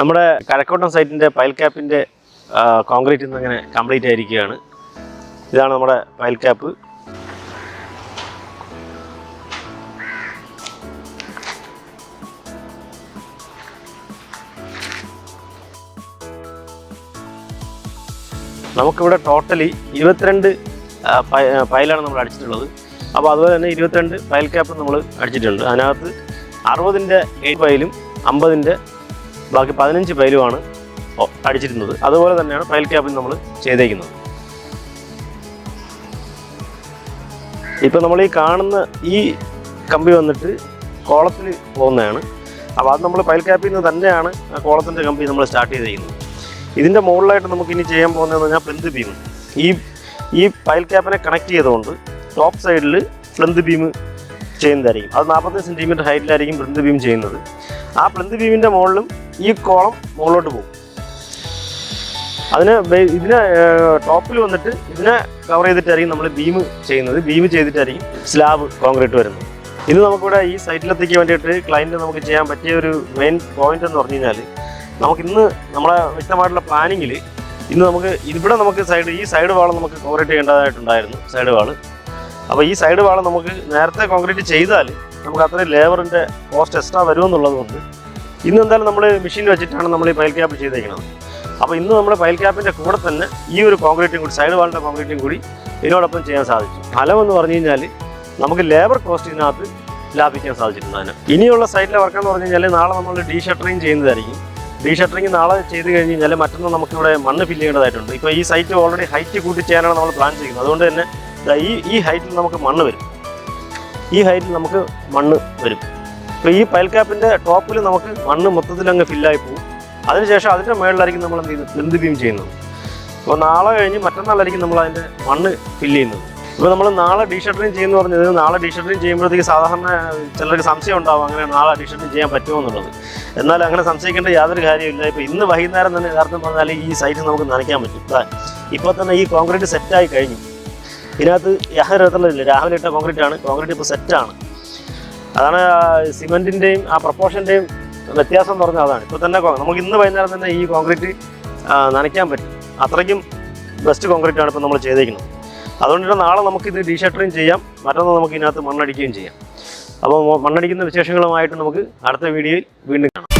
നമ്മുടെ കരക്കോട്ടം സൈറ്റിന്റെ pile ക്യാപ്പിന്റെ concrete ഇന്ന് അങ്ങനെ കംപ്ലീറ്റ് ആയിരിക്കുകയാണ്. ഇതാണ് നമ്മുടെ പൈൽ ക്യാപ്പ്. നമുക്കിവിടെ ടോട്ടലി ഇരുപത്തിരണ്ട് പൈലാണ് നമ്മൾ അടിച്ചിട്ടുള്ളത്. അപ്പോൾ അതുപോലെ തന്നെ ഇരുപത്തിരണ്ട് പൈൽ ക്യാപ്പ് നമ്മൾ അടിച്ചിട്ടുണ്ട്. അതിനകത്ത് അറുപതിന്റെ എയ്റ്റ് പൈലും അമ്പതിന്റെ ബാക്കി പതിനഞ്ച് പൈലുമാണ് അടിച്ചിരുന്നത്. അതുപോലെ തന്നെയാണ് പൈൽ ക്യാപ്പിൽ നമ്മൾ ചെയ്തേക്കുന്നത്. ഇപ്പം നമ്മൾ ഈ കാണുന്ന ഈ കമ്പി വന്നിട്ട് കോളത്തിൽ പോകുന്നതാണ്. അപ്പോൾ അത് നമ്മൾ പൈൽ ക്യാപ്പിൽ നിന്ന് തന്നെയാണ് കോളത്തിന്റെ കമ്പി നമ്മൾ സ്റ്റാർട്ട് ചെയ്തിരിക്കുന്നത് ഇതിന്റെ മുകളിലായിട്ട് നമുക്ക് ഇനി ചെയ്യാൻ പോകുന്നതെന്ന് പറഞ്ഞാൽ പ്ലെന്ത് ബീം. ഈ ഈ പൈൽ ക്യാപ്പിനെ കണക്ട് ചെയ്തുകൊണ്ട് ടോപ്പ് സൈഡിൽ പ്ലെന്ത് ബീം ചെയ്യുന്നതായിരിക്കും. അത് നാൽപ്പത്തഞ്ച് സെന്റിമീറ്റർ ഹൈറ്റിലായിരിക്കും പ്ലെന്ത് ബീം ചെയ്യുന്നത്. ആ പ്ലെന്ത് ബീമിന്റെ മുകളിലും ഈ കോളം മുകളിലോട്ട് പോകും. അതിന് ഇതിനെ ടോപ്പിൽ വന്നിട്ട് ഇതിനെ കവർ ചെയ്തിട്ടായിരിക്കും നമ്മൾ ബീം ചെയ്യുന്നത്. ബീം ചെയ്തിട്ടായിരിക്കും സ്ലാബ് കോൺക്രീറ്റ് വരുന്നത്. ഇത് നമുക്കിവിടെ ഈ സൈറ്റിലെത്തേക്ക് വേണ്ടിയിട്ട് ക്ലയന്റ് നമുക്ക് ചെയ്യാൻ പറ്റിയ ഒരു മെയിൻ പോയിന്റ് എന്ന് പറഞ്ഞു കഴിഞ്ഞാൽ നമുക്ക് ഇന്ന് നമ്മളെ വ്യക്തമായിട്ടുള്ള പ്ലാനിങ്ങിൽ ഇന്ന് നമുക്ക് ഇവിടെ നമുക്ക് സൈഡ് ഈ സൈഡ് വാൾ നമുക്ക് കോൺക്രീറ്റ് ചെയ്യേണ്ടതായിട്ടുണ്ടായിരുന്നു സൈഡ് വാൾ അപ്പോൾ ഈ സൈഡ് വാൾ നമുക്ക് നേരത്തെ കോൺക്രീറ്റ് ചെയ്താൽ നമുക്ക് അത്രയും ലേബറിന്റെ കോസ്റ്റ് എക്സ്ട്രാ വരുമെന്നുള്ളത് കൊണ്ട് ഇന്ന് എന്തായാലും നമ്മൾ മെഷീൻ വെച്ചിട്ടാണ് നമ്മൾ ഈ പയൽ ക്യാപ്പ് ചെയ്തേക്കുന്നത് അപ്പോൾ ഇന്ന് നമ്മൾ പയൽ ക്യാപ്പിന്റെ കൂടെ തന്നെ ഈ ഒരു കോൺക്രീറ്റും കൂടി സൈഡ് വാളിന്റെ കോൺക്രീറ്റും കൂടി ഇതിനോടൊപ്പം ചെയ്യാൻ സാധിച്ചു. ഫലം എന്ന് പറഞ്ഞു കഴിഞ്ഞാൽ നമുക്ക് ലേബർ കോസ്റ്റ് ഇതിനകത്ത് ലാഭിക്കാൻ സാധിച്ചിട്ടുണ്ട് അതിന്. ഇനിയുള്ള സൈറ്റിലെ വർക്ക് എന്ന് പറഞ്ഞു കഴിഞ്ഞാൽ നാളെ നമ്മൾ ഡീ ഷട്ടറിങ് ചെയ്യുന്നതായിരിക്കും. ഡീ ഷട്ടറിങ് നാളെ ചെയ്ത് കഴിഞ്ഞ് കഴിഞ്ഞാൽ മറ്റൊന്ന് നമുക്കിവിടെ മണ്ണ് ഫില്ല് ചെയ്യേണ്ടതായിട്ടുണ്ട്. ഇപ്പോൾ ഈ സൈറ്റ് ഓൾറെഡി ഹൈറ്റ് കൂട്ടി ചെയ്യാനാണ് നമ്മൾ പ്ലാൻ ചെയ്യുന്നത് അതുകൊണ്ട് തന്നെ ഈ ഈ ഹൈറ്റിൽ നമുക്ക് മണ്ണ് വരും. ഈ ഹൈറ്റിൽ നമുക്ക് മണ്ണ് വരും. ഇപ്പോൾ ഈ പൈൽ ക്യാപ്പിന്റെ ടോപ്പിൽ നമുക്ക് മണ്ണ് മൊത്തത്തിൽ അങ്ങ് ഫില്ലായി പോകും. അതിനുശേഷം അതിന്റെ മേളിലായിരിക്കും നമ്മൾ എന്ത് ചെയ്യുന്നത്? പ്ലിന്ത് ബീം ചെയ്യുന്നത്? അപ്പോൾ നാളെ കഴിഞ്ഞ് മറ്റന്നാളായിരിക്കും നമ്മൾ അതിന്റെ മണ്ണ് ഫില്ല് ചെയ്യുന്നത്. ഇപ്പൊ നമ്മൾ നാളെ ഡീഷട്ടറിങ് ചെയ്യുന്നു പറഞ്ഞത് നാളെ ഡീഷട്ടറിങ് ചെയ്യുമ്പോഴത്തേക്ക് സാധാരണ ചിലർക്ക് സംശയം ഉണ്ടാവും അങ്ങനെ നാളെ ഡീഷട്ടറിങ് ചെയ്യാൻ പറ്റുമോ എന്നുള്ളത്. എന്നാൽ അങ്ങനെ സംശയിക്കേണ്ട യാതൊരു കാര്യമില്ല ഇപ്പൊ ഇന്ന് വൈകുന്നേരം തന്നെ യഥാർത്ഥം പറഞ്ഞാൽ ഈ സൈറ്റ് നമുക്ക് നനയ്ക്കാൻ പറ്റും. ഇപ്പൊ തന്നെ ഈ കോൺക്രീറ്റ് സെറ്റായി കഴിഞ്ഞു. ഇതിനകത്ത് യാതൊരു രാവിലെ ഇട്ട കോൺക്രീറ്റ് ആണ് കോൺക്രീറ്റ് ഇപ്പോൾ സെറ്റാണ്. അതാണ് സിമെന്റിന്റെയും ആ പ്രപ്പോഷന്റെയും വ്യത്യാസം എന്ന് പറഞ്ഞാൽ അതാണ്. ഇപ്പോൾ തന്നെ നമുക്ക് ഇന്ന് വൈകുന്നേരം തന്നെ ഈ കോൺക്രീറ്റ് നനയ്ക്കാൻ പറ്റും. അത്രയ്ക്കും ബെസ്റ്റ് കോൺക്രീറ്റ് ആണ് ഇപ്പോൾ നമ്മൾ ചെയ്തേക്കുന്നത്. അതുകൊണ്ട് നാളെ നമുക്ക് ഇത് ഡീഷട്ടറിങ് ചെയ്യാം. മറ്റൊന്ന് നമുക്ക് ഇതിനകത്ത് മണ്ണടിക്കുകയും ചെയ്യാം. അപ്പോൾ മണ്ണടിക്കുന്ന വിശേഷങ്ങളുമായിട്ട് നമുക്ക് അടുത്ത വീഡിയോയിൽ വീണ്ടും കാണാം.